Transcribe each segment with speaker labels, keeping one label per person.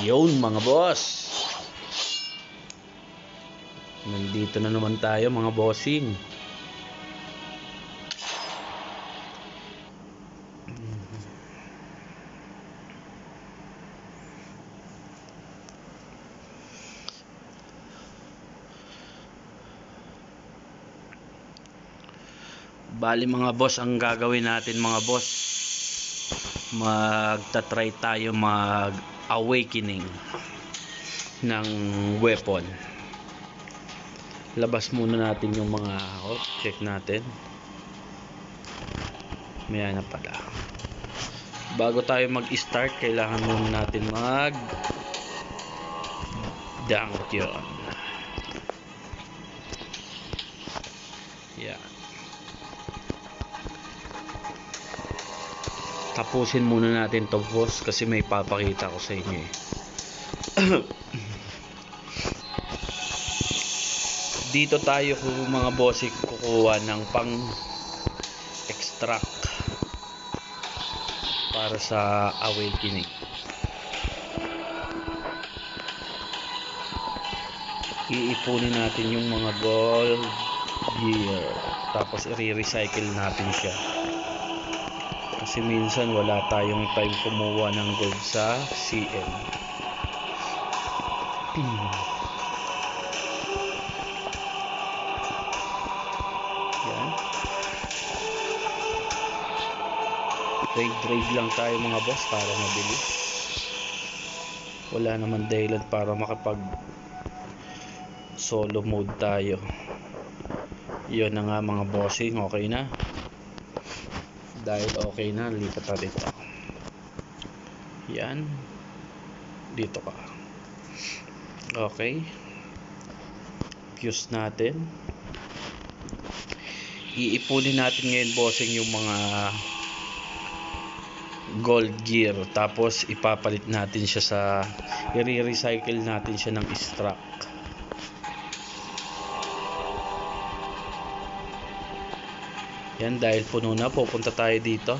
Speaker 1: Yun mga boss. Nandito na naman tayo mga bossing. Bali mga boss ang gagawin natin mga boss magta-try tayo mag awakening ng weapon. Labas muna natin yung mga oh, check natin. May na pala. Bago tayo mag start kailangan muna natin mag dunk yun tapusin muna natin to boss kasi may papakita ko sa inyo eh. dito tayo kung mga bossing kukuha ng pang extract para sa awakening iipunin natin yung mga gold gear tapos i-recycle natin siya kasi minsan wala tayong time kumuha ng gold sa CM yan. Trade trade lang tayo mga boss para mabilis wala naman dahilan para makapag solo mode tayo. Yun na nga mga bossing okay na dahil okay na lipat natin ito yan. Dito ka okay. Fuse natin. Iipunin natin ngayon bossing yung mga gold gear. Tapos ipapalit natin siya sa i-recycle natin siya ng struck yan dahil puno na pupunta tayo dito.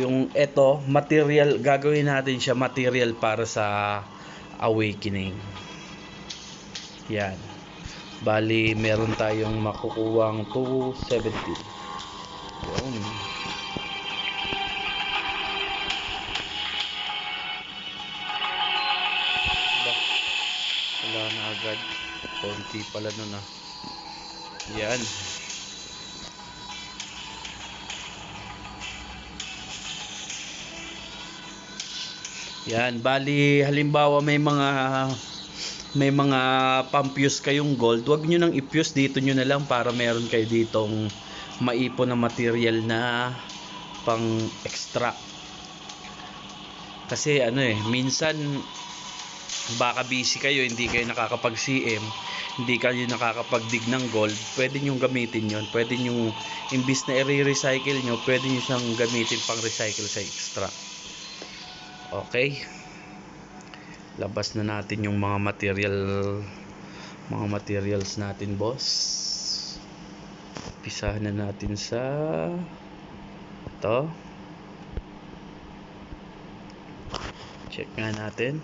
Speaker 1: Yung eto material gagawin natin siya material para sa awakening. Yan. Bali meron tayong makukuwang 270 yun. Wala na agad. Konti pala nun ah. Yan Yan, bali halimbawa may mga may mga pampius kayong gold, wag niyo nang i-fuse dito niyo na lang para meron kayo ditong maipon na material na pang extract. Kasi ano eh, minsan baka busy kayo, hindi kayo nakakapag CM, hindi kayo nakakapagdig ng gold, pwede niyo gamitin 'yon. Pwede niyo imbis na i-recycle niyo, pwede niyo siyang gamitin pang recycle sa extract. Okay. Labas na natin yung mga material mga materials natin, boss. Pisahan na natin sa ito. Check nga natin.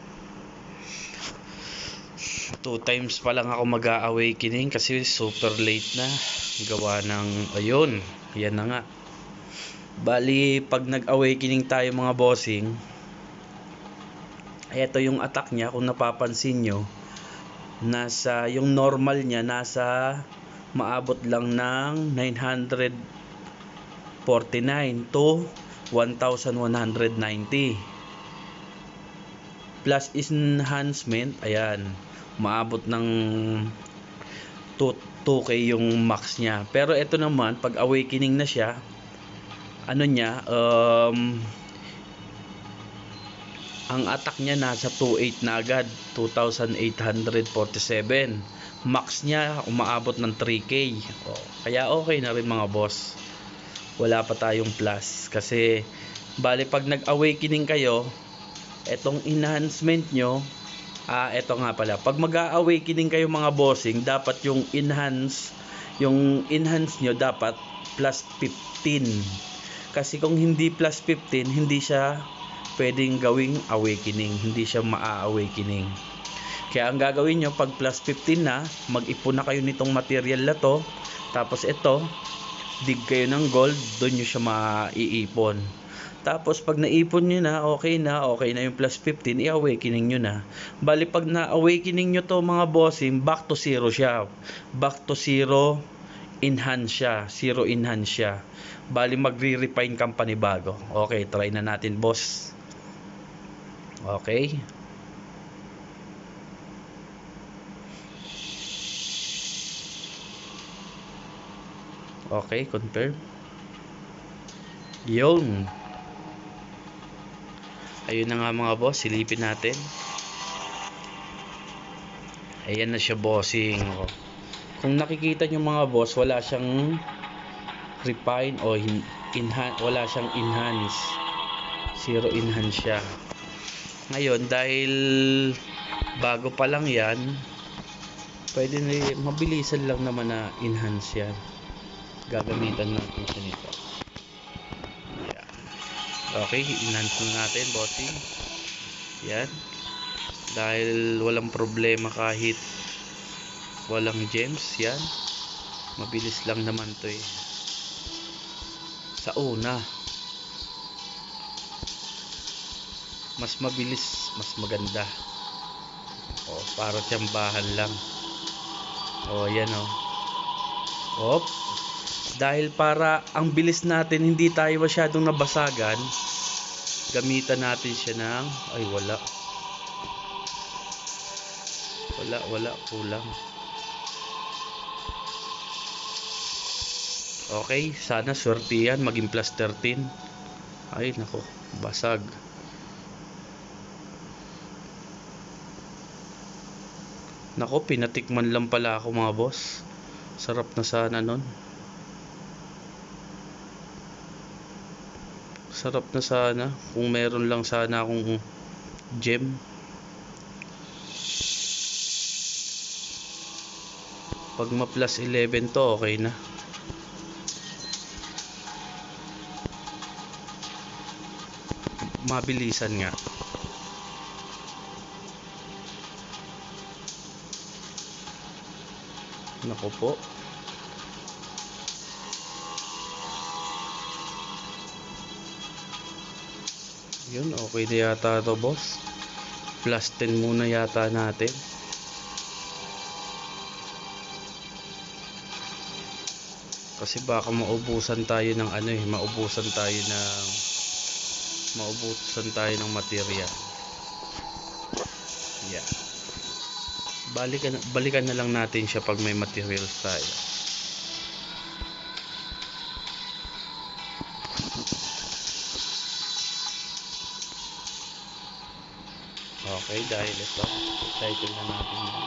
Speaker 1: Two times pa lang ako mag-awakening kasi super late na. Gawa ng ayun. Yan na nga. Bali, pag nag-awakening tayo mga bossing, ito yung attack niya kung napapansin nyo nasa yung normal niya nasa maabot lang ng 949 to 1190 plus enhancement ayan maabot ng 2, 2k yung max niya. Pero ito naman pag awakening na siya ano niya um, ang attack niya nasa 28 na agad 2847 max niya umaabot ng 3k oh, kaya okay na rin mga boss. Wala pa tayong plus kasi bali pag nag awakening kayo etong enhancement nyo ah eto nga pala. Pag mag awakening kayo mga bossing dapat yung enhance yung enhance nyo dapat plus 15 kasi kung hindi plus 15 hindi siya pwedeng gawing awakening hindi siya maa-awakening kaya ang gagawin nyo pag plus 15 na mag-ipon na kayo nitong material na to tapos ito dig kayo ng gold doon nyo siya maiipon. Tapos pag naipon nyo na okay na okay na yung plus 15 i-awakening nyo na. Bali pag na-awakening nyo to mga bossing back to zero siya. Back to zero enhance siya zero enhance siya. Bali magre-refine company bago. Okay try na natin boss okay Okay, confirm. Yung. Ayun na nga mga boss, silipin natin. Ayan na siya bossing. Kung nakikita nyo mga boss, wala siyang refine o hin- enhan- wala siyang enhance. Zero enhance siya. Ngayon, dahil bago pa lang yan, pwede na, mabilisan lang naman na enhance yan. Gagamitan natin siya nito. Yan okay enhance na natin bossing. Yan. Dahil walang problema kahit walang gems yan. Mabilis lang naman to eh. Sa una mas mabilis mas maganda oh para tiyambahan lang oh yan oh Op. Dahil para ang bilis natin hindi tayo masyadong nabasagan, gamitan natin siya ng ay wala. Wala, wala, kulang. Okay, sana swerte yan maging plus 13. Ay, nako, basag. Nako, pinatikman lang pala ako mga boss. Sarap na sana nun. Sarap na sana kung meron lang sana akong gem. Pag ma plus 11 to, okay na. Mabilisan nga. Nako po. Yun, okay na yata to boss. Plus 10 muna yata natin. Kasi baka maubusan tayo ng ano eh, maubusan tayo ng maubusan tayo ng material. Balikan balikan na lang natin siya pag may materials tayo. Okay, dahil ito, title na natin yan.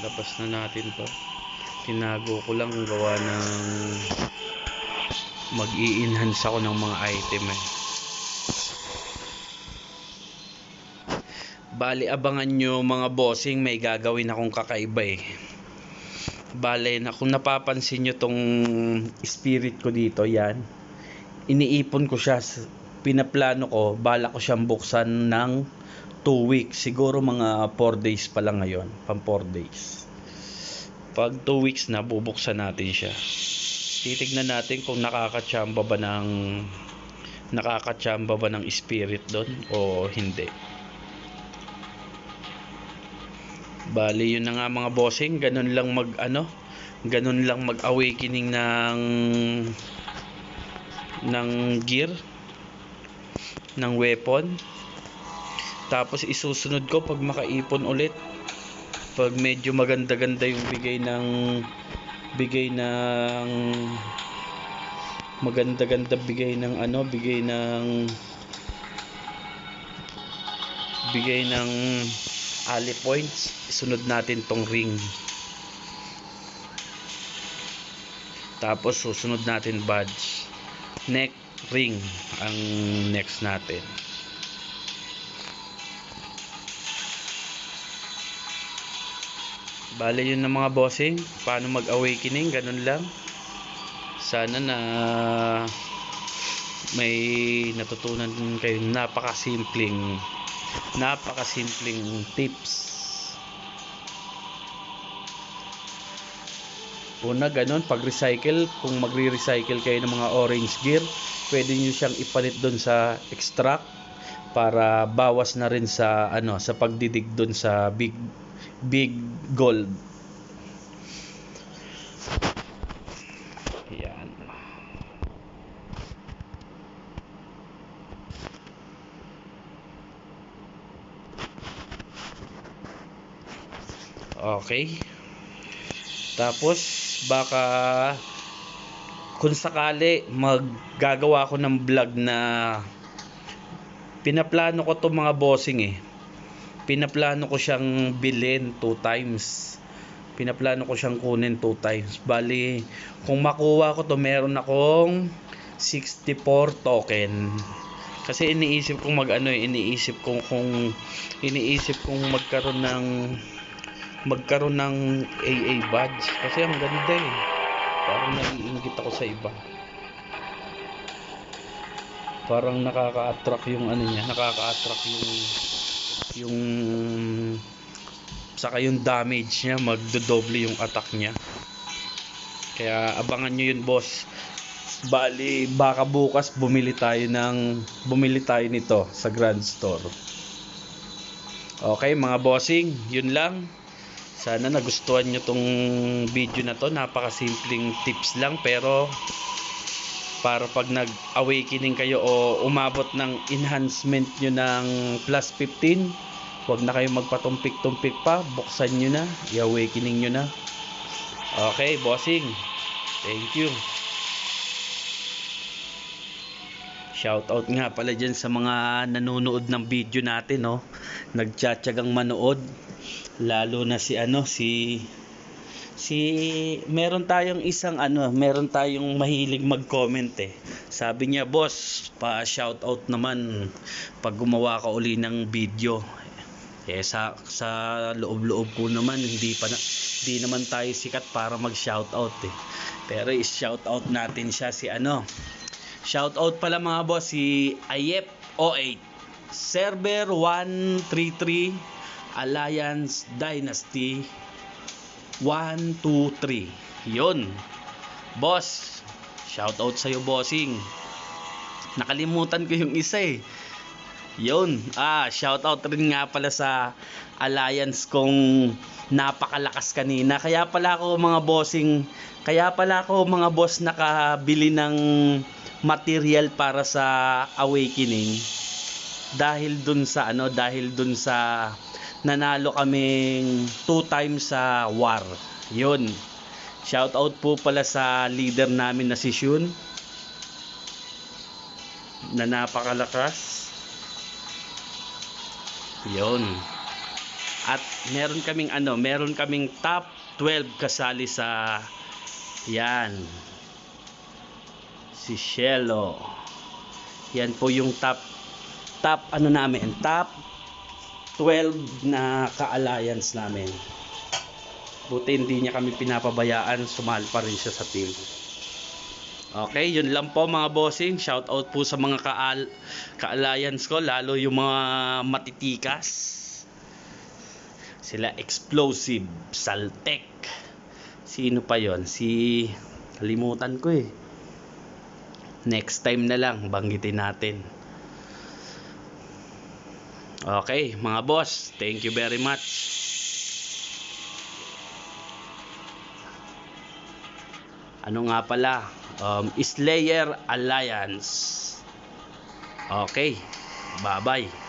Speaker 1: Labas na natin to. Tinago ko lang gawa ng mag-i-enhance ako ng mga item eh. Bali, abangan nyo mga bossing, may gagawin akong kakaiba eh. Bale, na kung napapansin nyo tong spirit ko dito, yan. Iniipon ko siya, pinaplano ko, bala ko siyang buksan ng 2 weeks. Siguro mga 4 days pa lang ngayon, pang 4 days. Pag 2 weeks na, bubuksan natin siya. Titignan natin kung nakakatsamba ba ng nakakatsamba ba ng spirit doon o hindi. Bali, yun na nga mga bossing, ganun lang mag ano, ganun lang mag awakening ng ng gear ng weapon. Tapos isusunod ko pag makaipon ulit. Pag medyo maganda-ganda yung bigay ng bigay ng maganda-ganda bigay ng ano, bigay ng bigay ng ali points. Isunod natin tong ring. Tapos susunod natin badge. Neck ring ang next natin Bale yun ng mga bossing. Paano mag-awakening. Ganun lang. Sana na may natutunan kayo napakasimpleng napakasimpleng tips. Una, ganun, pag-recycle, kung magre-recycle kayo ng mga orange gear, pwede nyo siyang ipalit doon sa extract para bawas na rin sa ano sa pagdidig doon sa big big gold. Yan. Okay. Tapos baka kung sakali maggagawa ko ng vlog na pinaplano ko to mga bossing eh. Pinaplano ko siyang bilhin two times. Pinaplano ko siyang kunin two times. Bali, kung makuha ko to meron akong 64 token. Kasi iniisip kong mag ano eh, iniisip kong kung iniisip kong magkaroon ng magkaroon ng AA badge kasi ang ganda eh parang naiingit ako sa iba parang nakaka-attract yung ano niya nakaka-attract yung yung saka yung damage niya magdodoble yung attack niya. Kaya abangan nyo yun boss. Bali baka bukas bumili tayo ng bumili tayo nito sa Grand Store. Okay mga bossing yun lang. Sana nagustuhan nyo tong video na to. Napakasimpleng tips lang pero para pag nag-awakening kayo o umabot ng enhancement nyo ng plus 15, huwag na kayo magpatumpik-tumpik pa. Buksan nyo na, i-awakening nyo na. Okay, bossing. Thank you. Shoutout nga pala dyan sa mga nanonood ng video natin, no? Nagtsatsagang manood lalo na si ano si si meron tayong isang ano meron tayong mahilig mag-comment eh. Sabi niya boss pa shout out naman pag gumawa ka uli ng video. Eh sa sa loob-loob ko naman hindi pa na, hindi naman tayo sikat para mag shout out eh. Pero i-shout out natin siya si ano. Shout out pala mga boss si Ayep 08 server 133 Alliance Dynasty 1, 2, 3 yun. Boss shout out sa'yo bossing. Nakalimutan ko yung isa eh. Yun. Ah shout out rin nga pala sa alliance kong napakalakas kanina. Kaya pala ako mga bossing kaya pala ako mga boss nakabili ng material para sa awakening. Dahil dun sa ano dahil dun sa nanalo kaming two times sa war. Yun. Shout out po pala sa leader namin na si Shun na napakalakas. Yun. At meron kaming ano, meron kaming top 12 kasali sa yan. Si Shelo. Yan po yung top top ano namin, top 12 na ka-alliance namin. Buti hindi niya kami pinapabayaan, sumali pa rin siya sa team. Okay, yun lang po mga bossing. Shout out po sa mga ka-al- ka-alliance ko, lalo yung mga matitikas. Sila Explosive, Saltek. Sino pa yon? Si kalimutan ko eh. Next time na lang banggitin natin. Okay, mga boss, thank you very much. Ano nga pala? Um, Slayer Alliance. Okay, bye-bye.